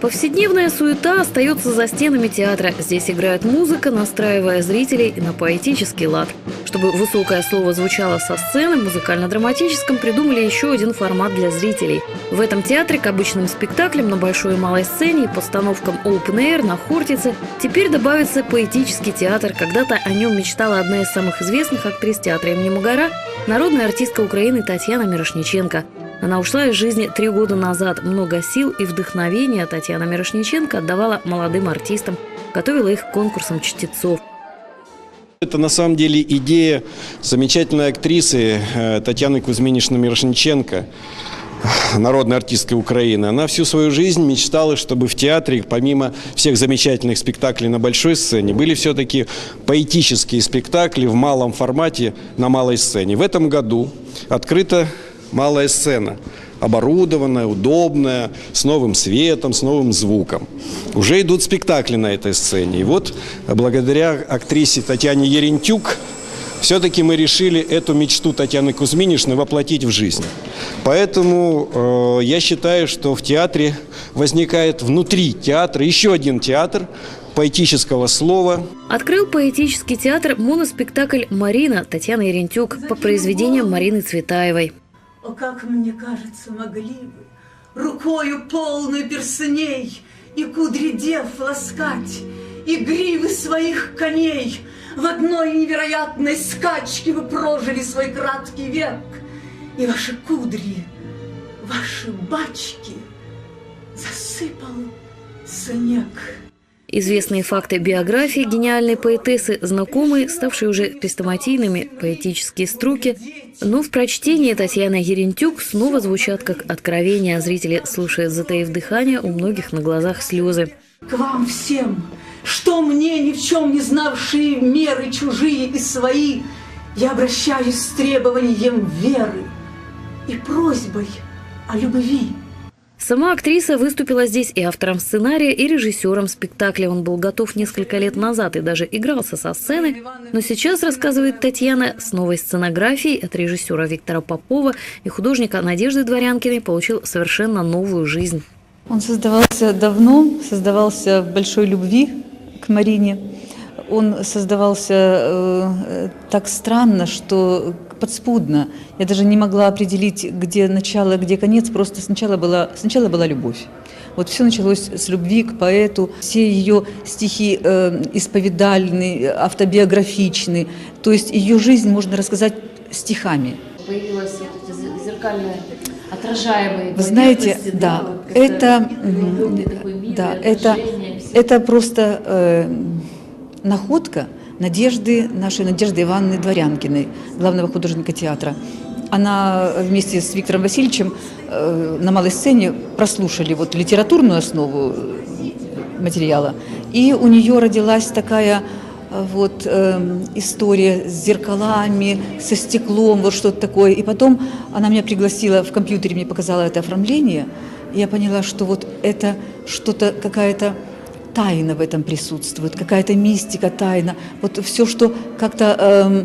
Повседневная суета остается за стенами театра. Здесь играет музыка, настраивая зрителей на поэтический лад. Чтобы высокое слово звучало со сцены, музыкально-драматическом придумали еще один формат для зрителей. В этом театре к обычным спектаклям на большой и малой сцене и постановкам open air на Хортице теперь добавится поэтический театр. Когда-то о нем мечтала одна из самых известных актрис театра имени Магара, народная артистка Украины Татьяна Мирошниченко. Она ушла из жизни три года назад. Много сил и вдохновения Татьяна Мирошниченко отдавала молодым артистам, готовила их к конкурсам чтецов. Это на самом деле идея замечательной актрисы э, Татьяны Кузьминишны Мирошниченко, народной артистки Украины. Она всю свою жизнь мечтала, чтобы в театре, помимо всех замечательных спектаклей на большой сцене, были все-таки поэтические спектакли в малом формате на малой сцене. В этом году открыта малая сцена, оборудованная, удобная, с новым светом, с новым звуком. Уже идут спектакли на этой сцене. И вот благодаря актрисе Татьяне Ерентюк все-таки мы решили эту мечту Татьяны Кузьминишны воплотить в жизнь. Поэтому э, я считаю, что в театре возникает внутри театра еще один театр поэтического слова. Открыл поэтический театр моноспектакль «Марина» Татьяна Ерентюк по произведениям Марины Цветаевой. О, как мне кажется, могли бы Рукою полную персней И кудри дев ласкать, И гривы своих коней В одной невероятной скачке Вы прожили свой краткий век, И ваши кудри, ваши бачки Засыпал снег. Известные факты биографии гениальной поэтессы, знакомые, ставшие уже хрестоматийными, поэтические строки. Но в прочтении Татьяны Ерентюк снова звучат как откровения, а зрители слушают, затаив дыхание, у многих на глазах слезы. К вам всем, что мне, ни в чем не знавшие меры чужие и свои, я обращаюсь с требованием веры и просьбой о любви. Сама актриса выступила здесь и автором сценария, и режиссером спектакля. Он был готов несколько лет назад и даже игрался со сцены. Но сейчас, рассказывает Татьяна, с новой сценографией от режиссера Виктора Попова и художника Надежды Дворянкиной получил совершенно новую жизнь. Он создавался давно, создавался в большой любви к Марине. Он создавался э, так странно, что подспудно. Я даже не могла определить, где начало, где конец. Просто сначала была, сначала была любовь. Вот все началось с любви к поэту. Все ее стихи э, исповедальны, автобиографичны. То есть ее жизнь можно рассказать стихами. Появилась вот эти зеркальные отражаемые. Вы знаете, да, это, да, это, это просто э, находка – Надежды, нашей Надежды Ивановны Дворянкиной, главного художника театра. Она вместе с Виктором Васильевичем э, на малой сцене прослушали вот литературную основу материала, и у нее родилась такая э, вот э, история с зеркалами, со стеклом, вот что-то такое. И потом она меня пригласила в компьютере, мне показала это оформление, и я поняла, что вот это что-то какая-то тайна в этом присутствует, какая-то мистика, тайна. Вот все, что как-то... Э,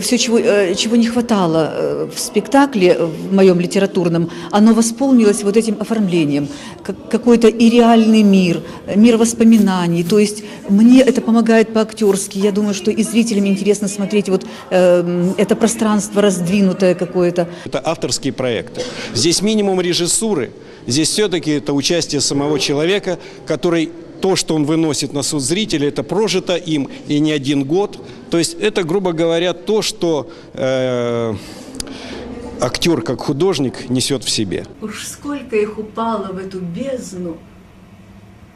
все, чего, э, чего не хватало э, в спектакле, в моем литературном, оно восполнилось вот этим оформлением. Как, какой-то и реальный мир, мир воспоминаний. То есть мне это помогает по-актерски. Я думаю, что и зрителям интересно смотреть вот э, это пространство раздвинутое какое-то. Это авторские проекты. Здесь минимум режиссуры, здесь все-таки это участие самого человека, который то, что он выносит на суд зрителя, это прожито им и не один год. То есть это, грубо говоря, то, что э, актер как художник несет в себе. Уж сколько их упало в эту бездну,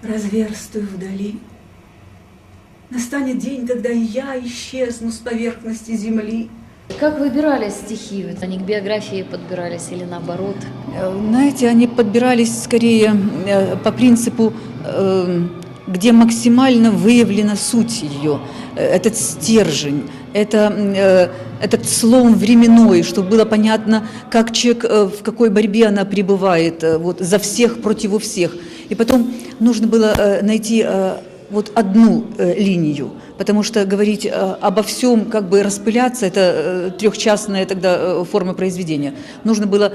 разверстую вдали. Настанет день, когда я исчезну с поверхности земли. Как выбирались стихи? Они к биографии подбирались или наоборот? Э, знаете, они подбирались скорее э, по принципу э, где максимально выявлена суть ее, э, этот стержень, это, этот слом временной, чтобы было понятно, как человек, в какой борьбе она пребывает, вот, за всех против всех. И потом нужно было найти вот одну линию, потому что говорить обо всем, как бы распыляться, это трехчастная тогда форма произведения. Нужно было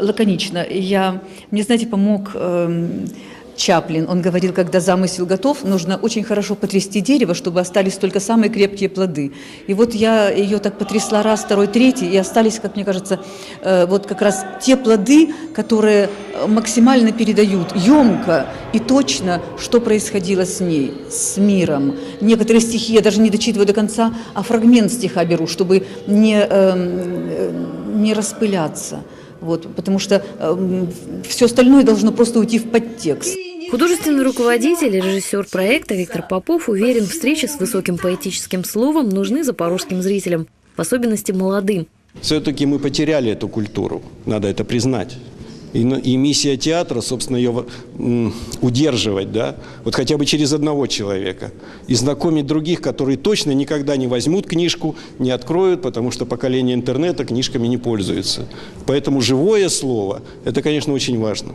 лаконично. Я, мне, знаете, помог эм, Чаплин. Он говорил, когда замысел готов, нужно очень хорошо потрясти дерево, чтобы остались только самые крепкие плоды. И вот я ее так потрясла раз, второй, третий, и остались, как мне кажется, э, вот как раз те плоды, которые э, максимально передают емко и точно, что происходило с ней, с миром. Некоторые стихи я даже не дочитываю до конца, а фрагмент стиха беру, чтобы не, эм, э, не распыляться. Вот, потому что все остальное должно просто уйти в подтекст. Художественный руководитель и режиссер проекта Виктор Попов уверен, встречи с высоким поэтическим словом нужны запорожским зрителям, в особенности молодым. Все-таки мы потеряли эту культуру, надо это признать. И, и миссия театра, собственно, ее удерживать, да, вот хотя бы через одного человека. И знакомить других, которые точно никогда не возьмут книжку, не откроют, потому что поколение интернета книжками не пользуется. Поэтому живое слово, это, конечно, очень важно.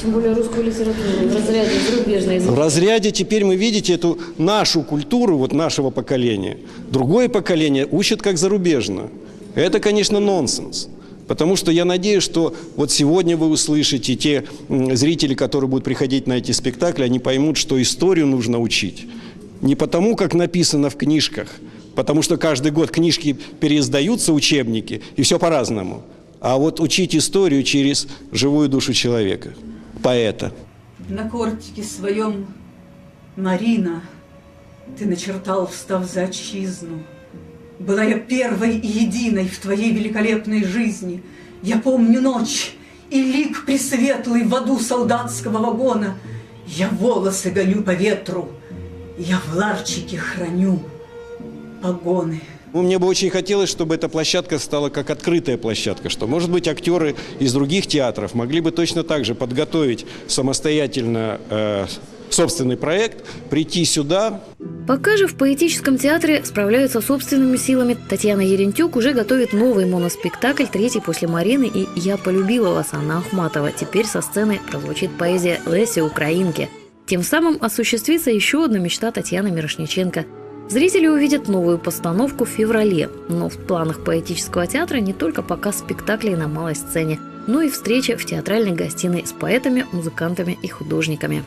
Тем более русскую литературу в разряде зарубежной. В разряде теперь мы видите эту нашу культуру, вот нашего поколения. Другое поколение учат как зарубежно. Это, конечно, нонсенс. Потому что я надеюсь, что вот сегодня вы услышите те зрители, которые будут приходить на эти спектакли, они поймут, что историю нужно учить. Не потому, как написано в книжках, потому что каждый год книжки переиздаются, учебники, и все по-разному. А вот учить историю через живую душу человека поэта. На кортике своем, Марина, ты начертал, встав за отчизну. Была я первой и единой в твоей великолепной жизни. Я помню ночь и лик пресветлый в аду солдатского вагона. Я волосы гоню по ветру, я в ларчике храню погоны. Ну, мне бы очень хотелось, чтобы эта площадка стала как открытая площадка, что, может быть, актеры из других театров могли бы точно так же подготовить самостоятельно э, собственный проект, прийти сюда. Пока же в поэтическом театре справляются собственными силами. Татьяна Ерентюк уже готовит новый моноспектакль, третий после Марины и «Я полюбила вас» Анна Ахматова. Теперь со сцены прозвучит поэзия Леси Украинки. Тем самым осуществится еще одна мечта Татьяны Мирошниченко – Зрители увидят новую постановку в феврале, но в планах поэтического театра не только показ спектаклей на малой сцене, но и встреча в театральной гостиной с поэтами, музыкантами и художниками.